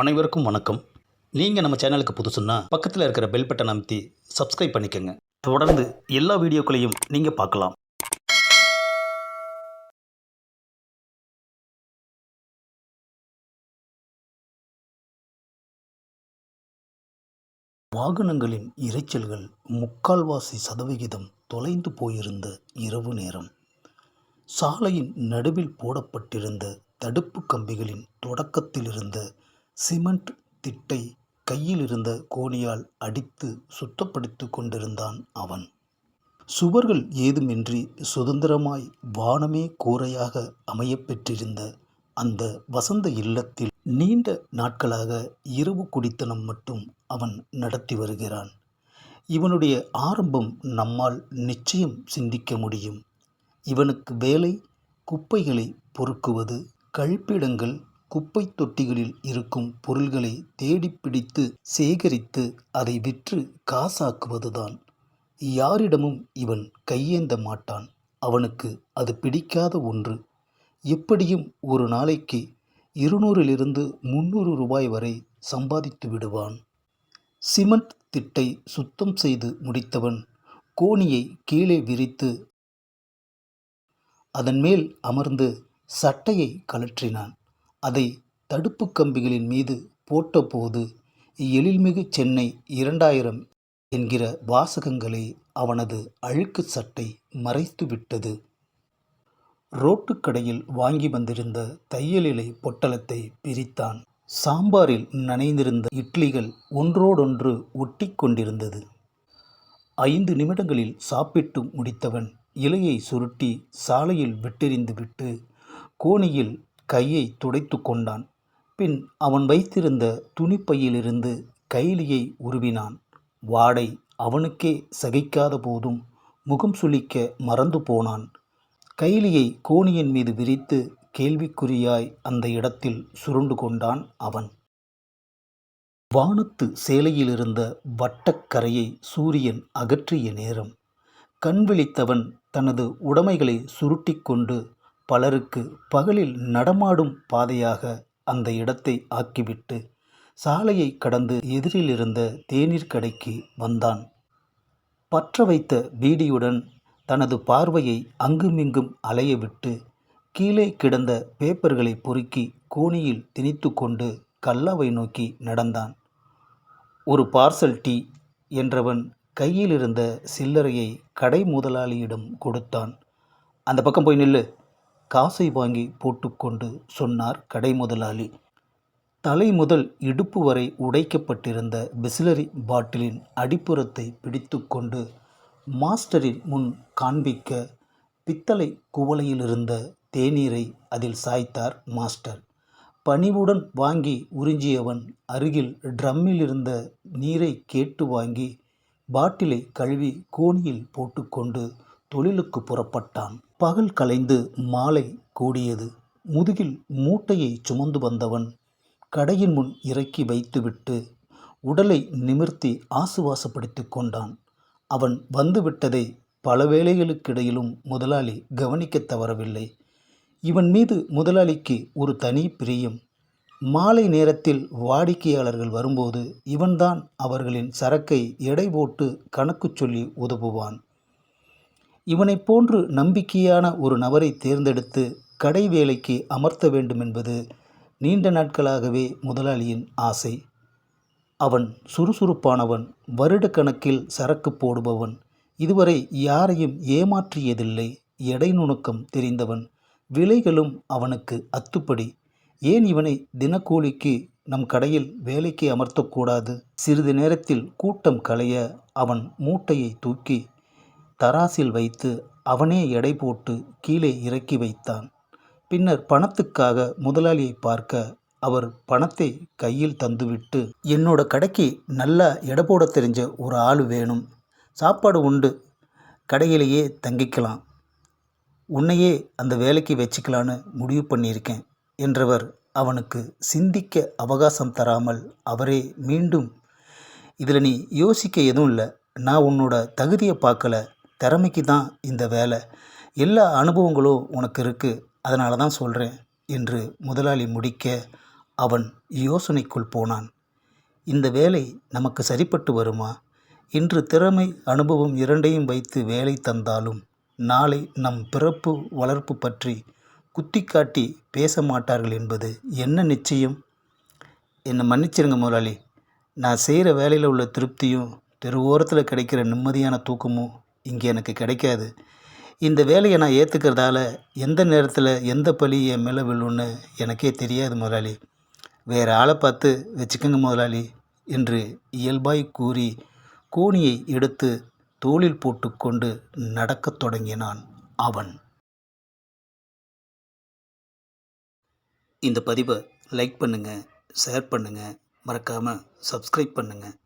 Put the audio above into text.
அனைவருக்கும் வணக்கம். நீங்கள் நம்ம சேனலுக்கு புதுசுன்னா பக்கத்தில் இருக்கிற பெல் பட்டன் அமைத்தி சப்ஸ்கிரைப் பண்ணிக்கோங்க. தொடர்ந்து எல்லா வீடியோக்களையும் நீங்கள் பார்க்கலாம். வாகனங்களின் இரைச்சல்கள் முக்கால்வாசி சதவிகிதம் தொலைந்து போயிருந்த இரவு நேரம். சாலையின் நடுவில் போடப்பட்டிருந்த தடுப்பு கம்பிகளின் தொடக்கத்திலிருந்த சிமெண்ட் திட்டை கையில் இருந்த கோணியால் அடித்து சுத்தப்படுத்தி கொண்டிருந்தான் அவன். சுவர்கள் ஏதுமின்றி சுதந்திரமாய் வானமே கூரையாக அமையப்பெற்றிருந்த அந்த வசந்த இல்லத்தில் நீண்ட நாட்களாக இரவு குடித்தனம் மட்டும் அவன் நடத்தி வருகிறான். இவனுடைய ஆரம்பம் நம்மால் நிச்சயம் சிந்திக்க முடியும். இவனுக்கு வேலை குப்பைகளை பொறுக்குவது கழிப்பிடங்கள் குப்பை தொட்டிகளில் இருக்கும் பொருள்களை தேடிப் பிடித்து சேகரித்து அதை விற்று காசாக்குவதுதான். யாரிடமும் இவன் கையேந்த மாட்டான். அவனுக்கு அது பிடிக்காத ஒன்று. எப்படியும் ஒரு நாளைக்கு இருநூறிலிருந்து முந்நூறு ரூபாய் வரை சம்பாதித்து விடுவான். சிமெண்ட் திட்டை சுத்தம் செய்து முடித்தவன் கோணியை கீழே விரித்து அதன் மேல் அமர்ந்து சட்டையை கழற்றினான். அதை தடுப்பு கம்பிகளின் மீது போட்டபோது எழில்மிகு சென்னை இரண்டாயிரம் என்கிற வாசகங்களை அவனது அழுக்கு சட்டை மறைத்துவிட்டது. ரோட்டுக்கடையில் வாங்கி வந்திருந்த தையலிலை பொட்டலத்தை பிரித்தான். சாம்பாரில் நனைந்திருந்த இட்லிகள் ஒன்றோடொன்று ஒட்டி கொண்டிருந்தது. ஐந்து நிமிடங்களில் சாப்பிட்டு முடித்தவன் இலையை சுருட்டி சாலையில் விட்டெறிந்துவிட்டு கோணியில் கையை துடைத்து கொண்டான். பின் அவன் வைத்திருந்த துணிப்பையிலிருந்து கைலியை உருவினான். வாடை அவனுக்கே சகிக்காத போதும் முகம் சுளிக்க மறந்து போனான். கைலியை கோணியின் மீது விரித்து கேள்விக்குறியாய் அந்த இடத்தில் சுருண்டு கொண்டான் அவன். வானத்து சேலையிலிருந்த வட்டக்கரையை சூரியன் அகற்றிய நேரம். கண் விழித்தவன் தனது உடைமைகளை சுருட்டி கொண்டு பலருக்கு பகலில் நடமாடும் பாதையாக அந்த இடத்தை ஆக்கிவிட்டு சாலையை கடந்து எதிரிலிருந்த தேநீர் கடைக்கு வந்தான். பற்ற வைத்த பீடியுடன் தனது பார்வையை அங்குமிங்கும் அலையவிட்டு கீழே கிடந்த பேப்பர்களை பொறுக்கி கோணியில் திணித்து கொண்டு கல்லாவை நோக்கி நடந்தான். ஒரு பார்சல் டீ என்றவன் கையில் இருந்த சில்லறையை கடை முதலாளியிடம் கொடுத்தான். அந்த பக்கம் போய் நில்லு. காசை வாங்கி போட்டுக்கொண்டு சொன்னார் கடை முதலாளி தலை முதல் இடுப்பு வரை உடைக்கப்பட்டிருந்த பிஸ்லரி பாட்டிலின் அடிப்புறத்தை பிடித்துக்கொண்டு மாஸ்டரின் முன் காண்பிக்க பித்தளை குவளையிலிருந்த தேநீரை அதில் சாய்த்தார் மாஸ்டர். பணிவுடன் வாங்கி உறிஞ்சியவன் அருகில் ட்ரம்மில் இருந்த நீரை கேட்டு வாங்கி பாட்டிலை கழுவி கோணியில் போட்டுக்கொண்டு தொழிலுக்கு புறப்பட்டான். பகல் கலைந்து மாலை கூடியது. முதுகில் மூட்டையை சுமந்து வந்தவன் கடையின் முன் இறக்கி வைத்துவிட்டு உடலை நிமிர்த்தி ஆசுவாசப்படுத்தி கொண்டான். அவன் வந்துவிட்டதை பல வேளைகளுக்கிடையிலும் முதலாளி கவனிக்கத் தவறவில்லை. இவன் மீது முதலாளிக்கு ஒரு தனி பிரியம். மாலை நேரத்தில் வாடிக்கையாளர்கள் வரும்போது இவன்தான் அவர்களின் சரக்கை எடை போட்டு கணக்கு சொல்லி உதவுவான். இவனைப் போன்று நம்பிக்கையான ஒரு நபரை தேர்ந்தெடுத்து கடை வேலைக்கு அமர்த்த வேண்டும் என்பது நீண்ட நாட்களாகவே முதலாளியின் ஆசை. அவன் சுறுசுறுப்பானவன் வருடக்கணக்கில் சரக்கு போடுபவன் இதுவரை யாரையும் ஏமாற்றியதில்லை. எடை நுணுக்கம் தெரிந்தவன் விலைகளும் அவனுக்கு அத்துப்படி. ஏன் இவனை தினக்கூலிக்கு நம் கடையில் வேலைக்கு அமர்த்தக்கூடாது? சிறிது நேரத்தில் கூட்டம் களைய அவன் மூட்டையை தூக்கி தராசில் வைத்து அவனே எடை போட்டு கீழே இறக்கி வைத்தான். பின்னர் பணத்துக்காக முதலாளியை பார்க்க அவர் பணத்தை கையில் தந்துவிட்டு என்னோட கடைக்கு நல்லா எடை போட தெரிஞ்ச ஒரு ஆள் வேணும். சாப்பாடு உண்டு. கடையிலேயே தங்கிக்கலாம். உன்னையே அந்த வேலைக்கு வச்சுக்கலான்னு முடிவு பண்ணியிருக்கேன் என்றவர் அவனுக்கு சிந்திக்க அவகாசம் தராமல் அவரே மீண்டும் இதில் நீ யோசிக்க எதுவும் இல்லை. நான் உன்னோட தகுதியை பார்க்கல. திறமைக்கு தான் இந்த வேலை. எல்லா அனுபவங்களும் உனக்கு இருக்குது அதனால தான் சொல்கிறேன் என்று முதலாளி முடிக்க அவன் யோசனைக்குள் போனான். இந்த வேலை நமக்கு சரிப்பட்டு வருமா? இன்று திறமை அனுபவம் இரண்டையும் வைத்து வேலை தந்தாலும் நாளை நம் பிறப்பு வளர்ப்பு பற்றி குத்திக்காட்டி பேச மாட்டார்கள் என்பது என்ன நிச்சயம்? என்னை மன்னிச்சிருங்க முதலாளி. நான் செய்கிற வேலையில் உள்ள திருப்தியும் தெரு ஓரத்தில் கிடைக்கிற நிம்மதியான தூக்கமும் இங்கே எனக்கு கிடைக்காது. இந்த வேலையை நான் ஏற்றுக்கிறதால எந்த நேரத்தில் எந்த பழி என் மேலே விழுன்னு எனக்கே தெரியாது முதலாளி. வேறு ஆளை பார்த்து வச்சுக்கோங்க முதலாளி என்று இயல்பாய் கூறி கோணியை எடுத்து தோளில் போட்டுக்கொண்டு நடக்கத் தொடங்கினான் அவன். இந்த பதிவை லைக் பண்ணுங்கள் ஷேர் பண்ணுங்கள் மறக்காமல் சப்ஸ்கிரைப் பண்ணுங்கள்